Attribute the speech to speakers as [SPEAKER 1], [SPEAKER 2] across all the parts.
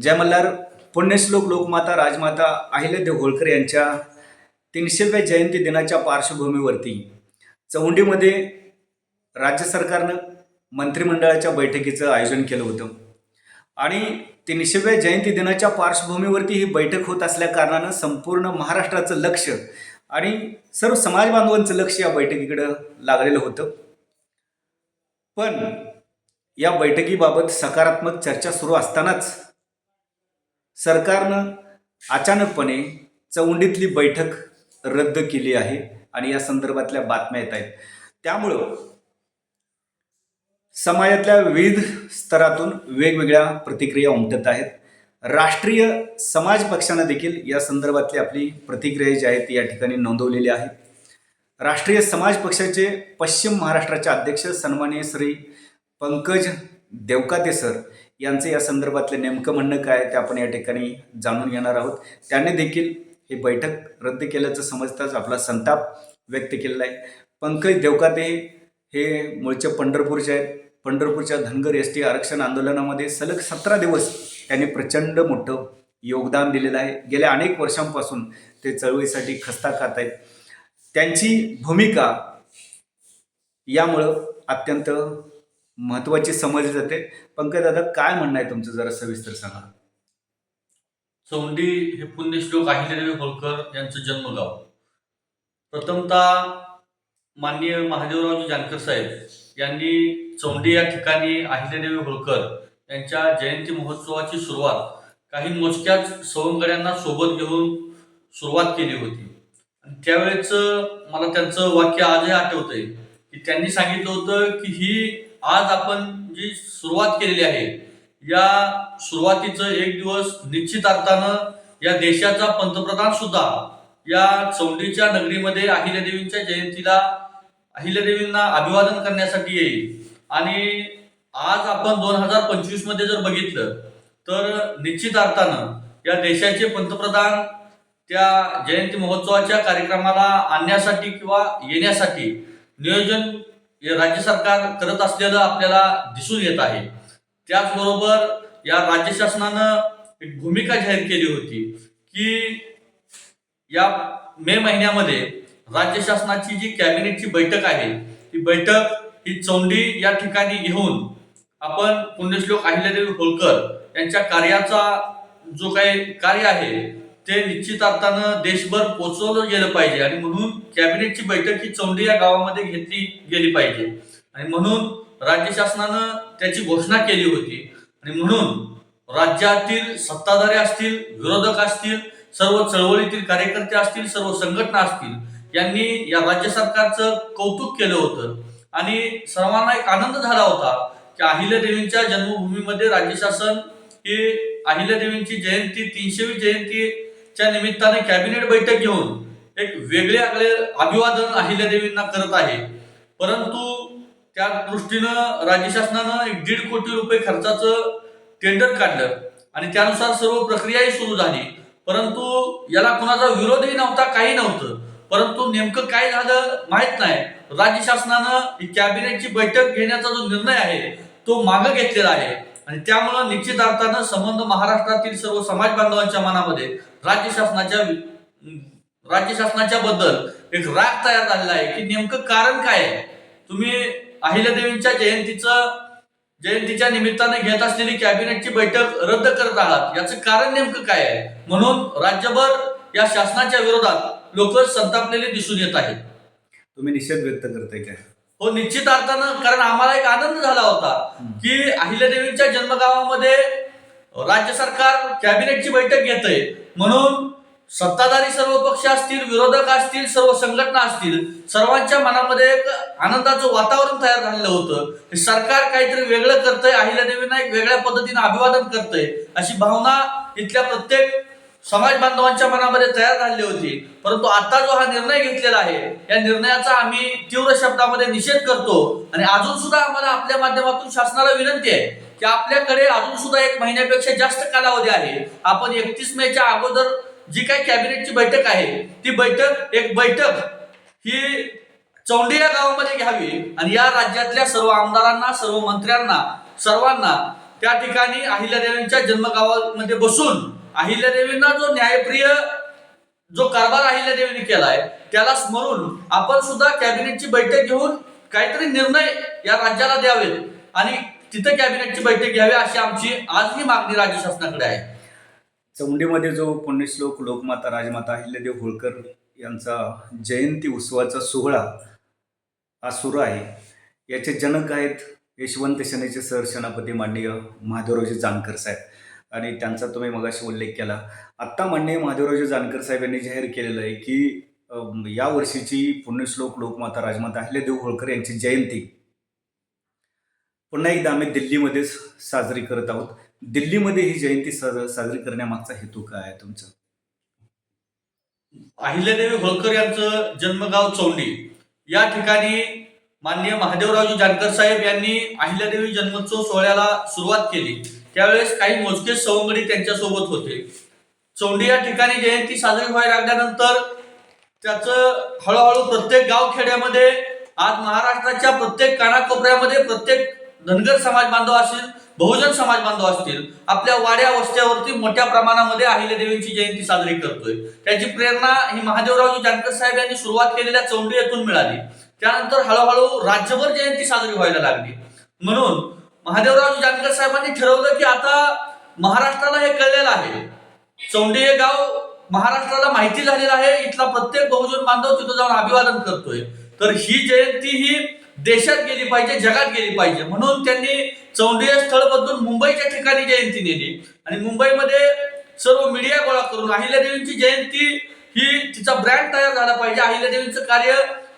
[SPEAKER 1] ज्या मल्हार पुण्यश्लोक लोकमाता राजमाता अहिल्यादेव होळकर यांच्या तीनशेव्या जयंती दिनाच्या पार्श्वभूमीवरती चौंडीमध्ये राज्य सरकारनं मंत्रिमंडळाच्या बैठकीचं आयोजन केलं होतं. आणि तीनशेव्या जयंती दिनाच्या पार्श्वभूमीवरती ही बैठक होत असल्याकारणानं संपूर्ण महाराष्ट्राचं लक्ष आणि सर्व समाज बांधवांचं लक्ष या बैठकीकडं लागलेलं होतं. पण या बैठकीबाबत सकारात्मक चर्चा सुरू असतानाच सरकारनं अचानकपणे चौंडीतली बैठक रद्द केली आहे आणि या संदर्भातल्या बातम्या येत आहेत. त्यामुळं समाजातल्या विविध स्तरातून वेगवेगळ्या प्रतिक्रिया उमटत आहेत. राष्ट्रीय समाज पक्षानं देखील या संदर्भातली आपली प्रतिक्रिया जी आहे ती या ठिकाणी नोंदवलेली आहे. राष्ट्रीय समाज पक्षाचे पश्चिम महाराष्ट्राचे अध्यक्ष सन्माननीय श्री पंकज देवकाते सर यांचं या संदर्भातलं नेमकं म्हणणं काय ते आपण या ठिकाणी जाणून घेणार आहोत. त्यांनी देखील ही बैठक रद्द केल्याचं समजताच आपला संताप व्यक्त केलेला आहे. पंकज देवकाते हे मूळचे पंढरपूरचे आहेत. पंढरपूरच्या धनगर एस टी आरक्षण आंदोलनामध्ये सलग सतरा दिवस त्यांनी प्रचंड मोठं योगदान दिलेलं आहे. गेल्या अनेक वर्षांपासून ते चळवळीसाठी खस्ता खात आहेत. त्यांची भूमिका यामुळं अत्यंत महत्वाची समजली जाते. पंकज दादा काय म्हणणं आहे तुमचं? जरा सविस्तर सांगा.
[SPEAKER 2] चौंडी हे पुण्यश्लोक अहिल्यादेवी होळकर यांचं जन्मगाव प्रथमतः माननीय महादेवरावजी जानकर साहेब यांनी चौंडी या ठिकाणी अहिल्यादेवी होळकर यांच्या जयंती महोत्सवाची सुरुवात काही मोजक्याच सवंगड्यांना सोबत घेऊन सुरुवात केली होती. आणि त्यावेळेच मला त्यांचं वाक्य आजही आठवतंय की त्यांनी सांगितलं होतं की ही आज आपण जी सुरुवात केलेली आहे या सुरुवातीचं एक दिवस निश्चित अर्थानं या देशाचा पंतप्रधान सुद्धा या चौंडीच्या नगरीमध्ये अहिल्यादेवींच्या जयंतीला अहिल्यादेवींना अभिवादन करण्यासाठी येईल. आणि आज आपण दोन हजार पंचवीसमध्ये जर बघितलं तर निश्चित अर्थानं या देशाचे पंतप्रधान त्या जयंती महोत्सवाच्या कार्यक्रमाला आणण्यासाठी किंवा येण्यासाठी नियोजन राज्य सरकार करत असलेलं आपल्याला दिसून येत आहे. त्याचबरोबर या राज्य शासनानं एक भूमिका जाहीर केली होती की या मे महिन्यामध्ये राज्य शासनाची जी कॅबिनेटची बैठक आहे ती बैठक ही चौंडी या ठिकाणी घेऊन आपण पुण्यश्लोक अहिल्यादेवी होळकर यांच्या कार्याचा जो काही कार्य आहे ते निश्चित अर्थानं देशभर पोचवलं गेलं पाहिजे आणि म्हणून कॅबिनेटची बैठक ही चौंडी या गावामध्ये घेतली गेली पाहिजे. आणि म्हणून राज्य शासनानं त्याची घोषणा केली होती. आणि म्हणून राज्यातील सत्ताधारी असतील विरोधक असतील सर्व चळवळीतील कार्यकर्ते असतील सर्व संघटना असतील यांनी या राज्य सरकारचं कौतुक केलं होतं. आणि सर्वांना एक आनंद झाला होता की अहिल्यादेवींच्या जन्मभूमीमध्ये राज्य शासन ही अहिल्यादेवींची जयंती तीनशेवी जयंती च्या निमित्ताने कॅबिनेट बैठक घेऊन एक वेगळे आगळे अभिवादन अहिल्यादेवींना करत आहे. परंतु त्या दृष्टीनं राज्य शासनानं एक दीड कोटी रुपये खर्चाचं टेंडर काढलं आणि त्यानुसार सर्व प्रक्रियाही सुरू झाली. परंतु याला कुणाचा विरोधही नव्हता काही नव्हतं. परंतु नेमकं काय झालं माहीत नाही. राज्य शासनानं ही कॅबिनेटची बैठक घेण्याचा जो निर्णय आहे तो मागं घेतलेला आहे. आणि त्यामुळं निश्चित अर्थानं संबंध महाराष्ट्रातील सर्व समाज बांधवांच्या मनामध्ये राज्य शासनाच्या राज्य शासनाच्या बद्दल एक राग तयार झालेला आहे की नेमकं कारण काय आहे? तुम्ही अहिल्यादेवींच्या जयंतीचं जयंतीच्या निमित्ताने घेत असलेली कॅबिनेटची बैठक रद्द करत आहात. याचं कारण नेमकं काय आहे? म्हणून राज्यभर या शासनाच्या विरोधात लोक संतापलेले दिसून येत आहेत.
[SPEAKER 1] तुम्ही निषेध व्यक्त करताय काय?
[SPEAKER 2] हो निश्चित अर्थानं कारण आम्हाला एक आनंद झाला होता की अहिल्यादेवींच्या जन्मगावामध्ये राज्य सरकार कॅबिनेटची बैठक घेतंय. म्हणून सत्ताधारी सर्व पक्ष असतील विरोधक असतील सर्व संघटना असतील सर्वांच्या मनामध्ये एक आनंदाचं वातावरण तयार झालेलं होतं. सरकार काहीतरी वेगळं करतंय अहिल्यादेवींना एक वेगळ्या पद्धतीने अभिवादन करतंय अशी भावना इथल्या प्रत्येक समाज बांधवांच्या मनामध्ये तयार झालेली होती. परंतु आता जो हा निर्णय घेतलेला आहे या निर्णयाचा आम्ही तीव्र शब्दामध्ये निषेध करतो. आणि अजून सुद्धा आम्हाला आपल्या माध्यमातून शासनाला विनंती आहे की आपल्याकडे अजून सुद्धा एक महिन्यापेक्षा जास्त कालावधी आहे. आपण एकतीस मेच्या अगोदर जी काही कॅबिनेटची बैठक आहे ती बैठक एक बैठक ही चौंडी या गावामध्ये घ्यावी. आणि या राज्यातल्या सर्व आमदारांना सर्व मंत्र्यांना सर्वांना त्या ठिकाणी अहिल्यादेवींच्या जन्मगावामध्ये बसून अहिल्यादेवींना जो न्यायप्रिय जो कारभार अहिल्यादेवीने केलाय त्याला स्मरून आपण सुद्धा कॅबिनेटची बैठक घेऊन काहीतरी निर्णय या राज्याला द्यावेत आणि तिथं कॅबिनेटची बैठक घ्यावी अशी आमची आजही मागणी राज्य शासनाकडे आहे.
[SPEAKER 1] चौंडीमध्ये जो पुण्यश्लोक लोकमाता राजमाता अहिल्यादेव होळकर यांचा जयंती उत्सवाचा सोहळा हा सुरू आहे. याचे जनक आहेत यशवंत सेनेचे सरसेनापती माननीय महादेवरावजी जानकर साहेब. आणि त्यांचा तुम्ही मगाशी उल्लेख केला. आत्ता मान्य महादेवरावजी जानकर साहेब यांनी जाहीर केलेलं आहे की या वर्षीची पुण्यश्लोक लोकमाता राजमाता अहिल्यादेव होळकर यांची जयंती. पुन्हा एकदा आम्ही दिल्लीमध्येच साजरी करत आहोत. दिल्लीमध्ये ही जयंती साज साजरी करण्यामागचा हेतू काय आहे तुमचा?
[SPEAKER 2] अहिल्यादेवी होळकर यांचं जन्मगाव चौंडी. या ठिकाणी माननीय महादेवरावजी जानकर साहेब यांनी अहिल्यादेवी जन्मोत्सव सोहळ्याला सुरुवात केली. त्यावेळेस काही मोजकेच सवंगडी त्यांच्यासोबत होते. चौंडी या ठिकाणी जयंती साजरी व्हायला लागल्यानंतर त्याचं हळूहळू प्रत्येक गावखेड्यामध्ये आज महाराष्ट्राच्या प्रत्येक कानाकोपऱ्यामध्ये प्रत्येक धनगर समाज बांधव असतील बहुजन समाज बांधव असतील आपल्या वाड्या वस्त्यावरती मोठ्या प्रमाणामध्ये अहिल्यादेवींची जयंती साजरी करतोय. त्याची प्रेरणा ही महादेवरावजी जानकर साहेब यांनी सुरुवात केलेल्या चौंडी येथून मिळाली. त्यानंतर हळूहळू राज्यभर जयंती साजरी व्हायला लागली. म्हणून महादेवराव जानकर साहेबांनी ठरवलं की आता महाराष्ट्राला हे कळलेलं आहे. चौंडी हे गाव महाराष्ट्राला माहिती झालेलं आहे. इथला प्रत्येक बहुजन बांधव तिथं जाऊन अभिवादन करतोय. तर ही जयंती ही देशात गेली पाहिजे जगात गेली पाहिजे. म्हणून त्यांनी चौंडी स्थळ बदलून मुंबईच्या ठिकाणी जयंती नेली. आणि मुंबईमध्ये सर्व मीडिया गोळा करून अहिल्यादेवींची जयंती ही तिचा ब्रँड तयार झाला पाहिजे. अहिल्यादेवींचं कार्य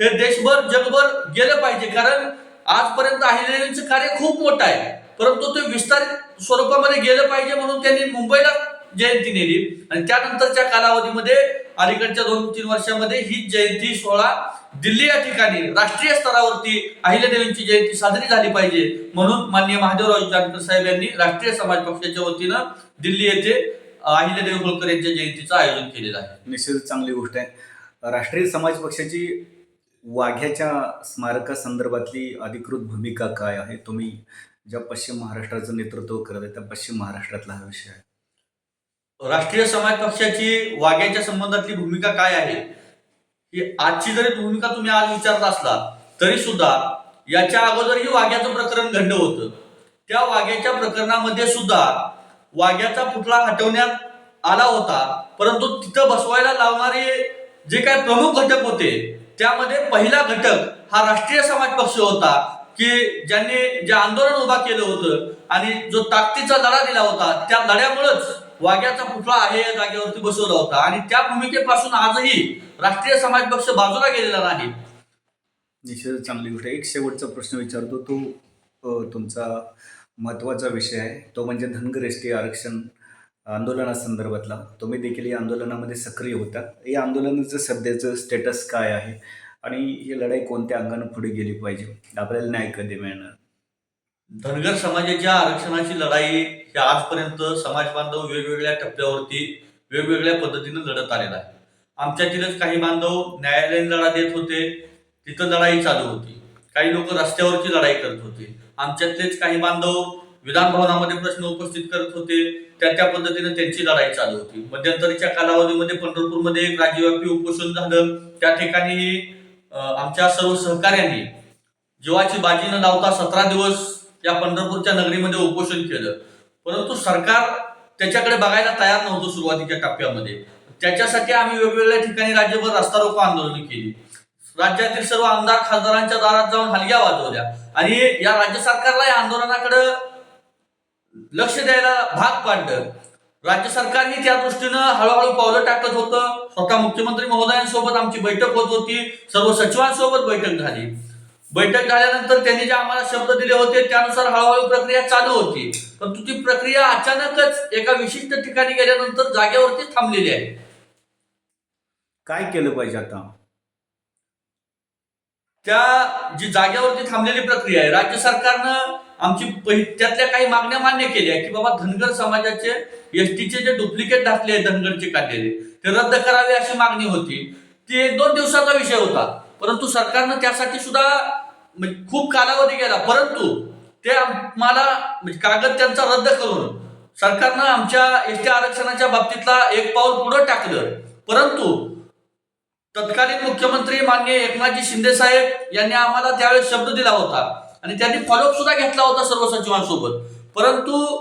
[SPEAKER 2] हे देशभर जगभर गेलं पाहिजे. कारण आजपर्यंत अहिल्यादेवींचं कार्य खूप मोठं आहे. परंतु ते विस्तारित स्वरूपामध्ये गेलं पाहिजे म्हणून त्यांनी मुंबईला जयंती नेली. आणि त्यानंतरच्या कालावधीमध्ये अलीकडच्या दोन तीन वर्षामध्ये ही जयंती सोहळा दिल्ली या ठिकाणी राष्ट्रीय स्तरावरती अहिल्यादेवींची जयंती साजरी झाली पाहिजे म्हणून माननीय महादेवराव जानकर साहेब यांनी राष्ट्रीय समाज पक्षाच्या वतीनं दिल्ली येथे अहिल्यादेवी होळकर यांच्या जयंतीचं आयोजन केलेलं आहे.
[SPEAKER 1] निश्चित चांगली गोष्ट आहे. राष्ट्रीय समाज पक्षाची वाघ्याच्या स्मारकासंदर्भातली अधिकृत भूमिका काय आहे? तुम्ही ज्या पश्चिम महाराष्ट्राचं नेतृत्व करत आहे त्या पश्चिम महाराष्ट्रातला हा विषय आहे.
[SPEAKER 2] राष्ट्रीय समाज पक्षाची वाघ्याच्या संबंधातली भूमिका काय आहे? ही आजची जरी भूमिका तुम्ही आज विचारत असला तरी सुद्धा याच्या अगोदरही वाघ्याचं प्रकरण घडलं होतं. त्या वाघ्याच्या प्रकरणामध्ये सुद्धा वाघ्याचा पुतळा हटवण्यात आला होता. परंतु तिथं बसवायला लावणारे जे काही प्रमुख घटक होते त्यामध्ये पहिला घटक हा राष्ट्रीय समाज पक्ष होता की ज्यांनी जे आंदोलन उभा केलं होतं आणि जो ताकदीचा लढा दिला होता त्या लढ्यामुळेच वाघ्याचा पुतळा आहे या जागेवरती बसवला होता. आणि त्या भूमिकेपासून आजही राष्ट्रीय समाज पक्ष बाजूला गेलेला नाही.
[SPEAKER 1] निश्चितच चांगली गोष्ट आहे. एक शेवटचा प्रश्न विचारतो. तो तुमचा महत्त्वाचा विषय आहे. तो म्हणजे धनगर एस टी आरक्षण आंदोलनासंदर्भातला तुम्ही देखील या आंदोलनामध्ये सक्रिय होता. या आंदोलनाचं सध्याचं स्टेटस काय आहे? आणि ही लढाई कोणत्या अंगानं पुढे गेली पाहिजे? आपल्याला न्याय कधी मिळणार?
[SPEAKER 2] धनगर समाजाच्या आरक्षणाची लढाई ही आजपर्यंत समाज बांधव वेगवेगळ्या टप्प्यावरती वेगवेगळ्या पद्धतीनं लढत आलेला आहे. आमच्यातीलच काही बांधव न्यायालयीन लढा देत होते. तिथं लढाई चालू होती. काही लोक रस्त्यावरची लढाई करत होते. आमच्यातलेच काही बांधव विधानभवनामध्ये प्रश्न उपस्थित करत होते. त्या त्या पद्धतीने त्यांची लढाई चालू होती. मध्यंतरीच्या कालावधीमध्ये पंढरपूरमध्ये एक राज्यव्यापी उपोषण झालं. त्या ठिकाणी आमच्या सर्व सहकार्यांनी जीवाची बाजी न लावता सतरा दिवस या पंढरपूरच्या नगरीमध्ये उपोषण केलं. परंतु सरकार त्याच्याकडे बघायला तयार नव्हतं सुरुवातीच्या टप्प्यामध्ये. त्याच्यासाठी आम्ही वेगवेगळ्या ठिकाणी राज्यभर रस्ता रोको आंदोलन केली. राज्यातील सर्व आमदार खासदारांच्या दारात जाऊन हलग्या वाजवल्या. आणि या राज्य सरकारला या आंदोलनाकडे लक्ष द्यायला भाग पाडलं. राज्य सरकारने त्या दृष्टीनं हळूहळू पावलं टाकत होतं. स्वतः मुख्यमंत्री महोदयांसोबत आमची बैठक होत होती. सर्व सचिवांसोबत बैठक झाली. बैठक झाल्यानंतर त्यांनी जे आम्हाला शब्द दिले होते त्यानुसार हळूहळू प्रक्रिया चालू होती. परंतु ती प्रक्रिया अचानकच एका विशिष्ट ठिकाणी गेल्यानंतर जागेवरती थांबलेली आहे.
[SPEAKER 1] काय केलं पाहिजे आता?
[SPEAKER 2] त्या जी जागेवरती थांबलेली प्रक्रिया आहे राज्य सरकारनं आमची पहि- त्यातल्या काही मागण्या मान्य केल्या की बाबा धनगर समाजाचे एसटीचे जे डुप्लिकेट दाखले आहेत धनगरचे काढलेले ते रद्द करावे अशी मागणी होती. ती एक दोन दिवसाचा विषय होता. परंतु सरकारनं त्यासाठी सुद्धा म्हणजे खूप कालावधी गेला. परंतु ते आम्हाला म्हणजे कागद त्यांचा रद्द करून सरकारनं आमच्या एस टी आरक्षणाच्या बाबतीतला एक पाऊल पुढे टाकलं. परंतु तत्कालीन मुख्यमंत्री माननीय एकनाथजी शिंदे साहेब यांनी आम्हाला त्यावेळेस शब्द दिला होता. आणि त्यांनी फॉलोअप सुद्धा घेतला होता सर्व सचिवांसोबत. परंतु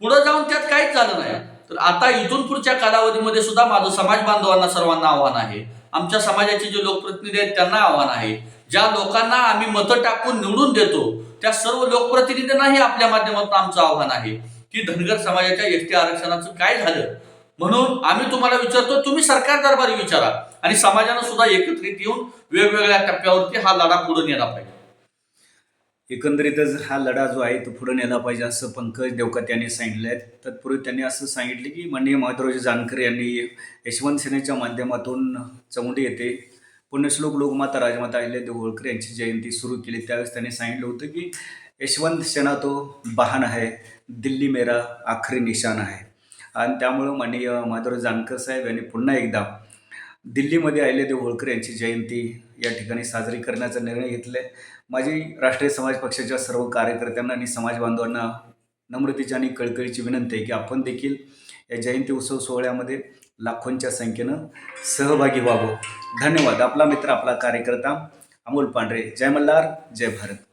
[SPEAKER 2] पुढे जाऊन त्यात काहीच झालं नाही. तर आता इथून पुढच्या कालावधीमध्ये सुद्धा माझं समाज बांधवांना सर्वांना आव्हान आहे. आमच्या समाजाचे जे लोकप्रतिनिधी आहेत त्यांना आव्हान आहे. ज्या लोकांना आम्ही मतं टाकून निवडून देतो त्या सर्व लोकप्रतिनिधींनाही आपल्या माध्यमातून आमचं आव्हान आहे. की धनगर समाजाच्या एस टी आरक्षणाचं काय झालं? म्हणून आम्ही तुम्हाला विचारतो तुम्ही सरकार दरबारी विचारा. आणि समाजानं सुद्धा एकत्रित येऊन वेगवेगळ्या टप्प्यावरती हा लढा पुढे नेला पाहिजे.
[SPEAKER 1] एकंदरीतच हा लढा जो आहे तो पुढे नेला पाहिजे असं पंकज देवकत यांनी सांगितलं आहे. तत्पूर्वी त्यांनी असं सांगितले की माननीय माधवराज जानकर यांनी यशवंत सेनेच्या माध्यमातून चौंडी येथे पुण्यश्लोक लोकमाता राजमाता अहिल्यादेवी होळकर यांची जयंती सुरू केली. त्यावेळेस त्यांनी सांगितलं होतं की यशवंत सेना तो बहान आहे दिल्ली मेरा आखरी निशाण आहे. आणि त्यामुळं माननीय माधवराज जानकर साहेब यांनी पुन्हा एकदा दिल्लीमध्ये अहिल्यादेवी होळकर यांची जयंती या ठिकाणी साजरी करण्याचा निर्णय घेतला आहे. माझी राष्ट्रीय समाज पक्षाच्या सर्व कार्यकर्त्यांना आणि समाज बांधवांना नम्रतेची आणि कळकळीची विनंती आहे की आपण देखील या जयंती उत्सव सोहळ्यामध्ये लाखोंच्या संख्येनं सहभागी व्हावं. धन्यवाद. आपला मित्र आपला कार्यकर्ता अमोल पांढरे. जय मल्हार. जय भारत.